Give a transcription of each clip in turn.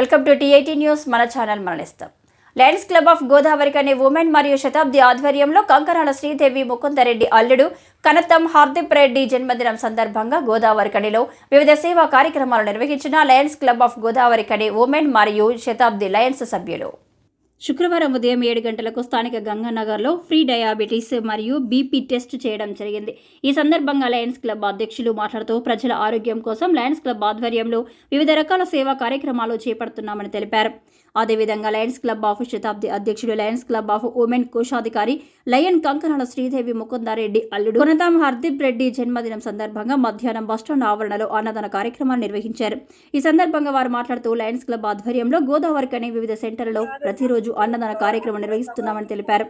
Welcome to TIT news. మన channel మరణిస్తాం. Lions club of Godavari అనే ఉమెన్ మరియు శతాబ్ది ఆధ్వర్యంలో కంకరాల శ్రీదేవి ముకుందరెడ్డి అల్లుడు కనతం హార్దిప్ రెడ్డి జన్మదినం సందర్భంగా గోదావరి కనిలో వివిధ సేవా కార్యక్రమాలు నిర్వహించిన లయన్స్ క్లబ్ ఆఫ్ గోదావరి కణి ఉమెన్ మరియు శతాబ్ది లయన్స్ సభ్యులు. శుక్రవారం ఉదయం ఏడు గంటలకు స్థానిక గంగానగర్లో ఫ్రీ డయాబెటీస్ మరియు బీపీ టెస్ట్ చేయడం జరిగింది. ఈ సందర్భంగా లయన్స్ క్లబ్ అధ్యక్షులు మాట్లాడుతూ ప్రజల ఆరోగ్యం కోసం లయన్స్ క్లబ్ ఆధ్వర్యంలో వివిధ రకాల సేవా కార్యక్రమాలు చేపడుతున్నామని తెలిపారు. అదేవిధంగా లయన్స్ క్లబ్ ఆఫ్ శతాబ్ది అధ్యక్షుడు లయన్స్ క్లబ్ ఆఫ్ ఉమెన్ కోశాధికారి లయన్ కంకణాల శ్రీదేవి ముకుందారెడ్డి అల్లుడు. కొనతాం హర్దీప్ రెడ్డి జన్మదినం సందర్భంగా మధ్యాహ్నం బస్టాండ్ ఆవరణలో అన్నదాన కార్యక్రమాన్ని నిర్వహించారు. ఈ సందర్భంగా వారు మాట్లాడుతూ లయన్స్ క్లబ్ ఆధ్వర్యంలో గోదావరి కని వివిధ సెంటర్లలో ప్రతిరోజు అన్నదాన కార్యక్రమం నిర్వహిస్తున్నామని తెలిపారు.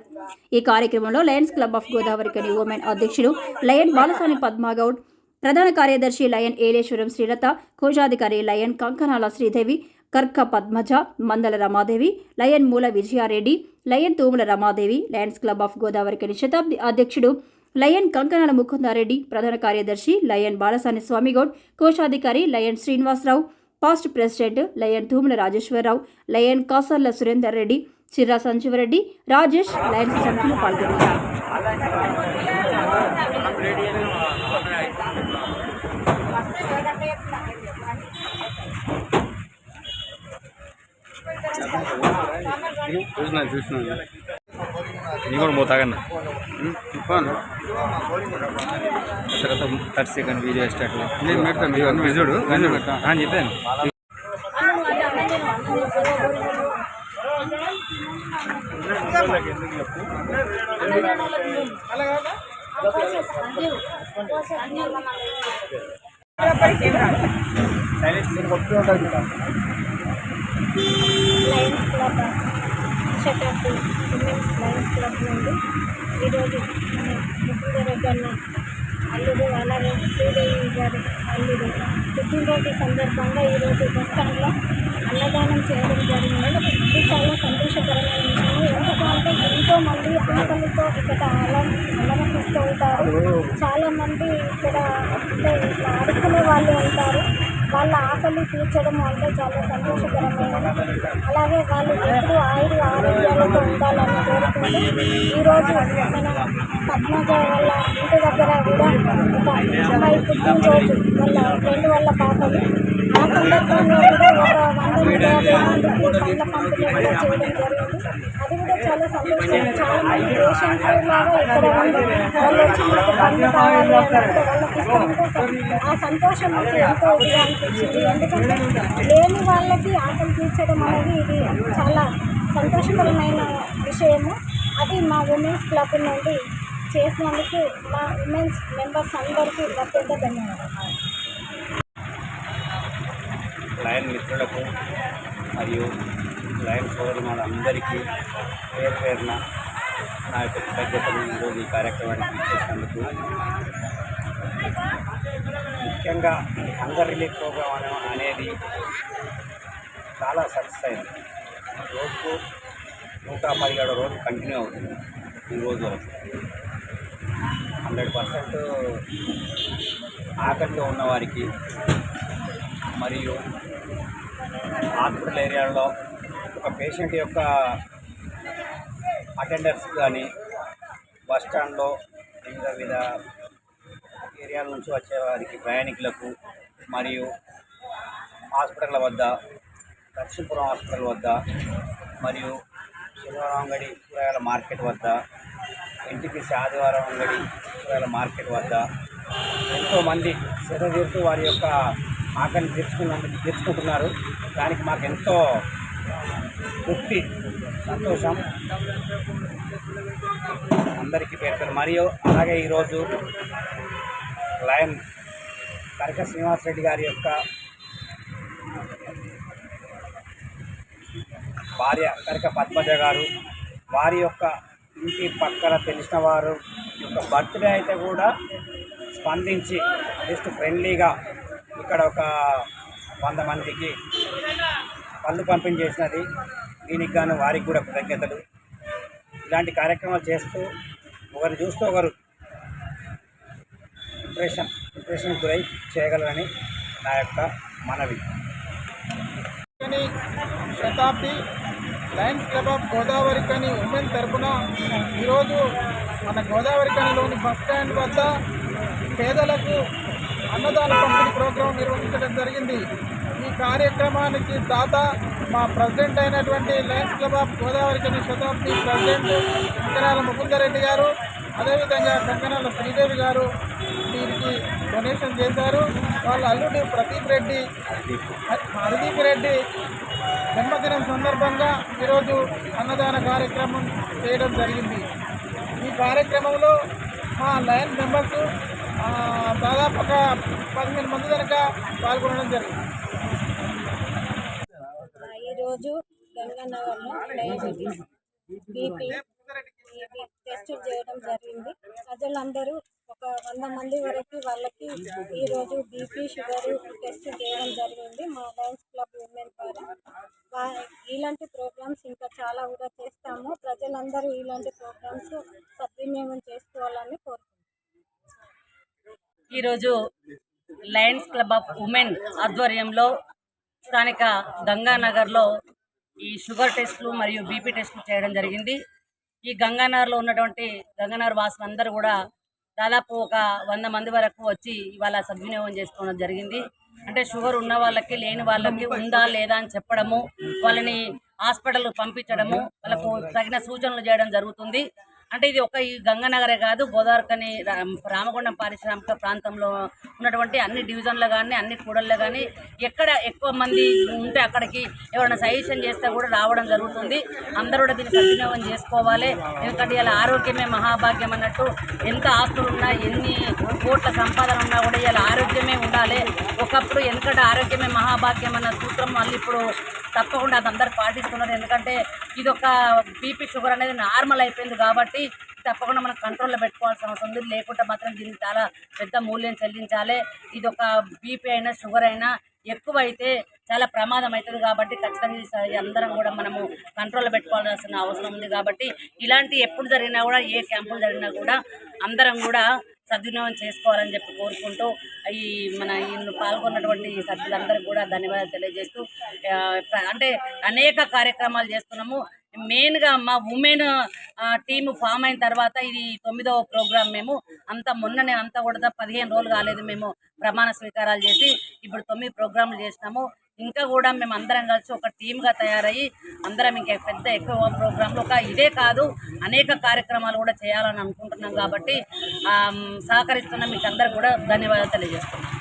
ఈ కార్యక్రమంలో లయన్స్ క్లబ్ ఆఫ్ గోదావరి కని ఉమెన్ అధ్యక్షుడు లయన్ బాలసాని పద్మాగౌడ్ ప్రధాన కార్యదర్శి లయన్ ఏలేశ్వరం శ్రీలత కోశాధికారి lion Kankanala Sridevi Karka Padmaja Mandala Ramadevi lion Moola Vijayareddy lion Thumula Ramadevi lions club of గోదావరికి శతాబ్ది అధ్యక్షుడు లయన్ కంకణాల ముకుందారెడ్డి ప్రధాన కార్యదర్శి లయన్ బాలసాని స్వామిగౌడ్ కోశాధికారి Lion Srinivasarao past president Lion Thumula Rajeshwararao Lion Kasarla Surender Reddy Chirra Sanjeevareddy Rajesh Lions సభ్యులు పాల్గొన్నారు. చూసినా చూసినా నీ కూడా పోతాగన్న తర్వాత థర్టీ సెకండ్ వీడియో స్టార్ట్ నేను పెడతాను విజుడు చెప్పాను Lions club Shatabdi women's Lions club నుండి ఈరోజు ముకుందరెడ్డి అన్న అల్లుడు అలాగే శ్రీదేవి గారి అల్లుడు. పుట్టినరోజు సందర్భంగా ఈరోజు బస్టాండ్లో అన్నదానం చేయడం జరిగింది. ఇది చాలా సంతోషకరమైన విషయం ఎందుకంటే ఎంతోమంది ఆకలితో ఇక్కడ అలం అలమటిస్తూ ఉంటారు. చాలామంది ఇక్కడ అంటే అడుక్కునే వాళ్ళు ఉంటారు. వాళ్ళ ఆకలి తీర్చడం అంటే చాలా సంతోషకరమైనది. అలాగే వాళ్ళు ఎప్పుడు ఆయుర ఆరోగ్యాలతో ఉండాలని కోరుకుంటూ ఈరోజు మన పద్మజ వాళ్ళ ఇంటి దగ్గర కూడా ఒక అమ్మాయి పుట్టినరోజు వాళ్ళ ఫ్రెండ్ వాళ్ళ పాపది ఆ సందర్భంలో కూడా ఒక వంద నూట యాభై మందికి పండ్ల పంపిణీ కూడా చేయడం జరిగింది. అది కూడా చాలా సంతోషం. చాలా మంది పేషెంట్లు లాగా ఇక్కడ ఉంది వాళ్ళు వచ్చి మాకు పండ్లు కావాలి అన్నప్పుడు వాళ్ళకి ఇస్తూ ఆ సంతోషం నాకు ఎంతో ఇదిగా అనిపించింది. ఎందుకంటే లేని వాళ్ళకి ఆకలి తీర్చడం అనేది ఇది చాలా సంతోషకరమైన విషయము. అది మా ఉమెన్స్ క్లబ్ నుండి చేసినందుకు మా ఉమెన్స్ మెంబర్స్ అందరికీ అత్యంత ధన్యవాదాలు. లయన్ మిత్రులకు మరియు లయన్ సోదరుమాల అందరికీ పేరు పేరున నా యొక్క కృతజ్ఞతలు ఈరోజు ఈ కార్యక్రమానికి చేసినందుకు ముఖ్యంగా హంగర్ రిలీఫ్ ప్రోగ్రామ్ అనేది చాలా సక్సెస్ అయింది. రోజుకు నూట పదిహేడు రోజులు కంటిన్యూ అవుతుంది ఈ రోజు వరకు. హండ్రెడ్ పర్సెంట్ ఆకలిలో ఉన్నవారికి మరియు హాస్పిటల్ ఏరియాలో ఒక పేషెంట్ యొక్క అటెండర్స్ కానీ బస్ స్టాండ్లో వివిధ వివిధ ఏరియాల నుంచి వచ్చేవారికి ప్రయాణికులకు మరియు హాస్పిటల్ వద్ద లక్ష్మీపురం హాస్పిటల్ వద్ద మరియు శనివారం అంగడి కూరగాయల మార్కెట్ వద్ద ఇంటికి ఆదివారం అంగడి కూరగాయల మార్కెట్ వద్ద ఎంతోమంది శ్రద్ధ తీరుతూ వారి యొక్క ఆకలిని తీర్చుకున్నందుకు తీర్చుకుంటున్నారు. దానికి మాకు ఎంతో తృప్తి సంతోషం. అందరికీ పేర్కొన్నారు మరియు అలాగే ఈరోజు లయన్ కరిక శ్రీనివాస్ రెడ్డి గారి యొక్క భార్య కరిక పద్మజ గారు వారి యొక్క ఇంటి పక్కన తెలిసిన వారు ఒక బర్త్డే అయితే కూడా స్పందించి జస్ట్ ఫ్రెండ్లీగా ఇక్కడ ఒక వంద మందికి పళ్ళు పంపిణీ చేసినది దీనికి గాను వారికి కూడా కృతజ్ఞతలు. ఇలాంటి కార్యక్రమాలు చేస్తూ ఒకరు చూస్తూ ఒకరు ఇంప్రెషన్ ఇంప్రెషన్ గురై చేయగలరని నా యొక్క మనవి. శతాబ్ది లయన్స్ క్లబ్ ఆఫ్ గోదావరికని ఉమెన్ తరపున ఈరోజు మన గోదావరి కళలోని బస్ స్టాండ్ వద్ద పేదలకు అన్నదాన పంపిణీ ప్రోగ్రాం నిర్వహించడం జరిగింది. ఈ కార్యక్రమానికి దాత మా ప్రెసిడెంట్ అయినటువంటి Lions club of Godavarikhani Shatabdi president Kankanala Mukunda Reddy గారు అదేవిధంగా కంకనాల శ్రీదేవి గారు దీనికి డొనేషన్ చేశారు. వాళ్ళ అల్లుడు ప్రదీప్ రెడ్డి హర్దీప్ రెడ్డి జన్మదినం సందర్భంగా ఈరోజు అన్నదాన కార్యక్రమం చేయడం జరిగింది. కార్యక్రమంలో మా లయన్ మెంబర్స్ దాదాపు ఒక పదిహేను మంది కనుక పాల్గొనడం జరిగింది. ఈరోజు గంగానగర్లో డయాబెటీస్ బీపీ టెస్ట్ చేయడం జరిగింది. ప్రజలందరూ ఒక వంద మంది వరకు వాళ్ళకి ఈరోజు బీపీ షుగర్ టెస్ట్ చేయడం జరిగింది మా లయన్స్ క్లబ్ ఉమెన్ ద్వారా. ఇలాంటి ప్రోగ్రామ్స్ ఇంకా చాలా కూడా చేస్తాము. ప్రజలందరూ ఇలాంటి ప్రోగ్రామ్స్ సద్వినియోగం చేసుకోవాలని కోరుకుంటున్నాం ఈరోజు లయన్స్ క్లబ్ ఆఫ్ ఉమెన్ ఆధ్వర్యంలో స్థానిక గంగానగర్లో ఈ షుగర్ టెస్టులు మరియు బీపీ టెస్టులు చేయడం జరిగింది. ఈ గంగానగర్లో ఉన్నటువంటి గంగానగర్ వాసులందరూ కూడా దాదాపు ఒక వంద మంది వరకు వచ్చి ఇవాళ సద్వినియోగం చేసుకోవడం జరిగింది. అంటే షుగర్ ఉన్న వాళ్ళకి లేని వాళ్ళకి ఉందా లేదా అని చెప్పడము వాళ్ళని హాస్పిటల్ పంపించడము వాళ్ళకు తగిన సూచనలు చేయడం జరుగుతుంది. అంటే ఇది ఒక ఈ గంగానగరే కాదు గోదావరికని రా- రామగుండం పారిశ్రామిక ప్రాంతంలో ఉన్నటువంటి అన్ని డివిజన్లు కానీ అన్ని కూడల్లో కానీ ఎక్కడ ఎక్కువ మంది ఉంటే అక్కడికి ఎవరైనా సజెషన్ చేస్తే కూడా రావడం జరుగుతుంది. అందరూ కూడా దీన్ని సద్వినియోగం చేసుకోవాలి. ఎందుకంటే ఇలా ఆరోగ్యమే మహాభాగ్యం అన్నట్టు ఎంత ఆస్తులు ఉన్నా ఎన్ని కోట్ల సంపాదన ఉన్నా కూడా ఇలా ఆరోగ్యమే ఉండాలి. ఒకప్పుడు ఎందుకంటే ఆరోగ్యమే మహాభాగ్యం అన్న సూత్రం మళ్ళీ ఇప్పుడు తప్పకుండా అది అందరు పాటిస్తున్నారు. ఎందుకంటే ఇది ఒక బీపీ షుగర్ అనేది నార్మల్ అయిపోయింది కాబట్టి తప్పకుండా మనం కంట్రోల్లో పెట్టుకోవాల్సిన అవసరం ఉంది. లేకుంటే మాత్రం దీనికి చాలా పెద్ద మూల్యం చెల్లించాలి. ఇది ఒక బీపీ అయినా షుగర్ అయినా ఎక్కువ అయితే చాలా ప్రమాదం అవుతుంది కాబట్టి ఖచ్చితంగా అందరం కూడా మనము కంట్రోల్లో పెట్టుకోవాల్సిన అవసరం ఉంది కాబట్టి ఇలాంటి ఎప్పుడు జరిగినా కూడా ఏ క్యాంపులు జరిగినా కూడా అందరం కూడా సద్వినియోగం చేసుకోవాలని చెప్పి కోరుకుంటూ ఈ మన ఈయన పాల్గొన్నటువంటి సభ్యులందరూ కూడా ధన్యవాదాలు తెలియజేస్తూ అంటే అనేక కార్యక్రమాలు చేస్తున్నాము. మెయిన్గా మా ఉమెన్ టీమ్ ఫామ్ అయిన తర్వాత ఇది తొమ్మిదవ ప్రోగ్రాం మేము. అంత మొన్ననే అంతా కూడా పదిహేను రోజులు కాలేదు మేము ప్రమాణ స్వీకారాలు చేసి ఇప్పుడు తొమ్మిది ప్రోగ్రాంలు చేసినాము. ఇంకా కూడా మేము అందరం కలిసి ఒక టీమ్గా తయారయ్యి అందరం ఇంకా పెద్ద ఎక్కువ ప్రోగ్రాంలు ఒక ఇదే కాదు అనేక కార్యక్రమాలు కూడా చేయాలని అనుకుంటున్నాం కాబట్టి సహకరిస్తున్న మీకు అందరు కూడా ధన్యవాదాలు తెలియజేస్తున్నాం.